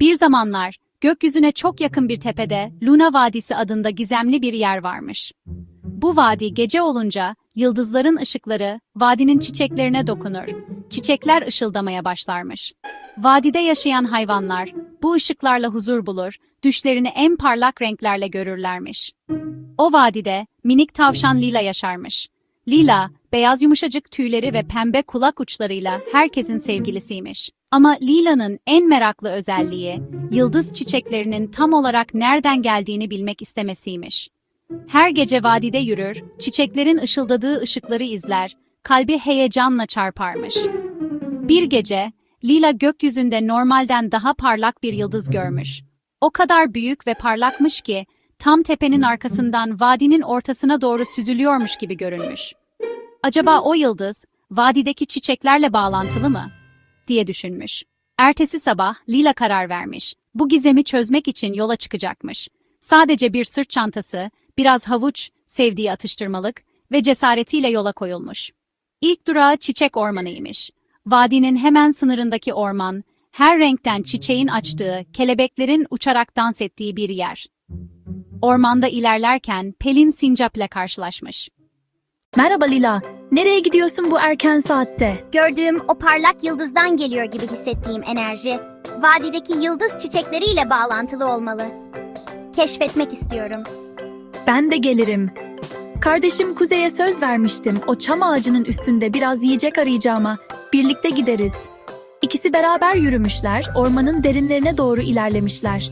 Bir zamanlar gökyüzüne çok yakın bir tepede Luna Vadisi adında gizemli bir yer varmış. Bu vadi gece olunca yıldızların ışıkları vadinin çiçeklerine dokunur. Çiçekler ışıldamaya başlarmış. Vadide yaşayan hayvanlar bu ışıklarla huzur bulur, düşlerini en parlak renklerle görürlermiş. O vadide minik tavşan Lila yaşarmış. Lila, beyaz yumuşacık tüyleri ve pembe kulak uçlarıyla herkesin sevgilisiymiş. Ama Lila'nın en meraklı özelliği, yıldız çiçeklerinin tam olarak nereden geldiğini bilmek istemesiymiş. Her gece vadide yürür, çiçeklerin ışıldadığı ışıkları izler, kalbi heyecanla çarparmış. Bir gece, Lila gökyüzünde normalden daha parlak bir yıldız görmüş. O kadar büyük ve parlakmış ki, tam tepenin arkasından vadinin ortasına doğru süzülüyormuş gibi görünmüş. Acaba o yıldız, vadideki çiçeklerle bağlantılı mı? Diye düşünmüş. Ertesi sabah Lila karar vermiş. Bu gizemi çözmek için yola çıkacakmış. Sadece bir sırt çantası, biraz havuç, sevdiği atıştırmalık ve cesaretiyle yola koyulmuş. İlk durağı çiçek ormanıymış. Vadinin hemen sınırındaki orman, her renkten çiçeğin açtığı, kelebeklerin uçarak dans ettiği bir yer. Ormanda ilerlerken Pelin Sincap'la karşılaşmış. Merhaba Lila. Nereye gidiyorsun bu erken saatte? Gördüğüm o parlak yıldızdan geliyor gibi hissettiğim enerji, vadideki yıldız çiçekleriyle bağlantılı olmalı. Keşfetmek istiyorum. Ben de gelirim. Kardeşim Kuzey'e söz vermiştim. O çam ağacının üstünde biraz yiyecek arayacağıma. Birlikte gideriz. İkisi beraber yürümüşler, ormanın derinlerine doğru ilerlemişler.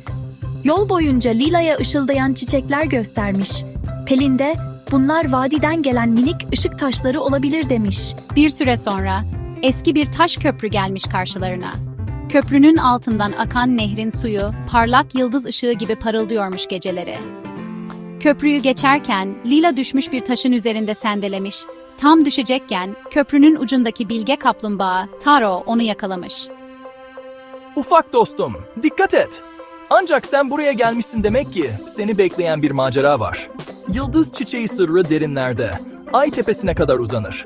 Yol boyunca Lila'ya ışıldayan çiçekler göstermiş. Pelin de bunlar vadiden gelen minik ışık taşları olabilir demiş. Bir süre sonra eski bir taş köprü gelmiş karşılarına. Köprünün altından akan nehrin suyu parlak yıldız ışığı gibi parıldıyormuş geceleri. Köprüyü geçerken Lila düşmüş bir taşın üzerinde sendelemiş. Tam düşecekken köprünün ucundaki bilge kaplumbağa Taro onu yakalamış. Ufak dostum, dikkat et. Ancak sen buraya gelmişsin demek ki seni bekleyen bir macera var. Yıldız çiçeği sırrı derinlerde, ay tepesine kadar uzanır.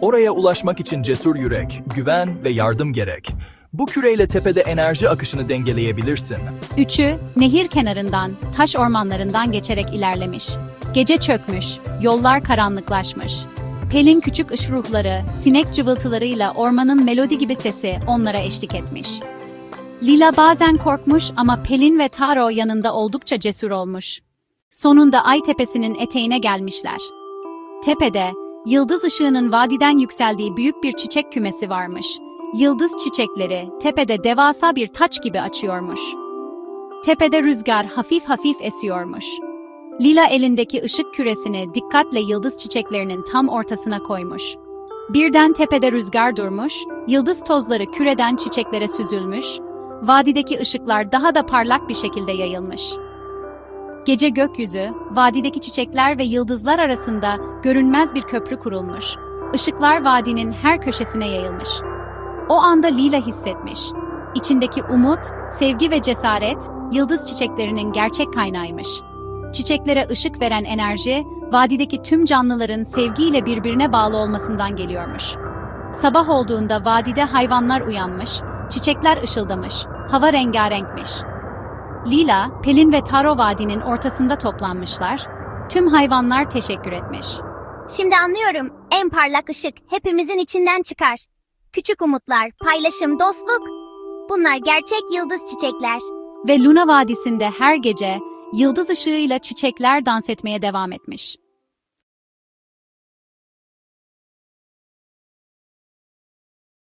Oraya ulaşmak için cesur yürek, güven ve yardım gerek. Bu küreyle tepede enerji akışını dengeleyebilirsin. Üçü nehir kenarından, taş ormanlarından geçerek ilerlemiş. Gece çökmüş, yollar karanlıklaşmış. Pelin küçük ruhları, sinek cıvıltılarıyla ormanın melodi gibi sesi onlara eşlik etmiş. Lila bazen korkmuş ama Pelin ve Taro yanında oldukça cesur olmuş. Sonunda ay tepesinin eteğine gelmişler. Tepede, yıldız ışığının vadiden yükseldiği büyük bir çiçek kümesi varmış. Yıldız çiçekleri tepede devasa bir taç gibi açıyormuş. Tepede rüzgar hafif hafif esiyormuş. Lila elindeki ışık küresini dikkatle yıldız çiçeklerinin tam ortasına koymuş. Birden tepede rüzgar durmuş, yıldız tozları küreden çiçeklere süzülmüş, vadideki ışıklar daha da parlak bir şekilde yayılmış. Gece gökyüzü, vadideki çiçekler ve yıldızlar arasında görünmez bir köprü kurulmuş. Işıklar vadinin her köşesine yayılmış. O anda Lila hissetmiş. İçindeki umut, sevgi ve cesaret, yıldız çiçeklerinin gerçek kaynağıymış. Çiçeklere ışık veren enerji, vadideki tüm canlıların sevgiyle birbirine bağlı olmasından geliyormuş. Sabah olduğunda vadide hayvanlar uyanmış, çiçekler ışıldamış, hava rengarenkmiş. Lila, Pelin ve Taro vadinin ortasında toplanmışlar, tüm hayvanlar teşekkür etmiş. Şimdi anlıyorum. En parlak ışık hepimizin içinden çıkar. Küçük umutlar, paylaşım, dostluk. Bunlar gerçek yıldız çiçekler. Ve Luna Vadisi'nde her gece yıldız ışığıyla çiçekler dans etmeye devam etmiş.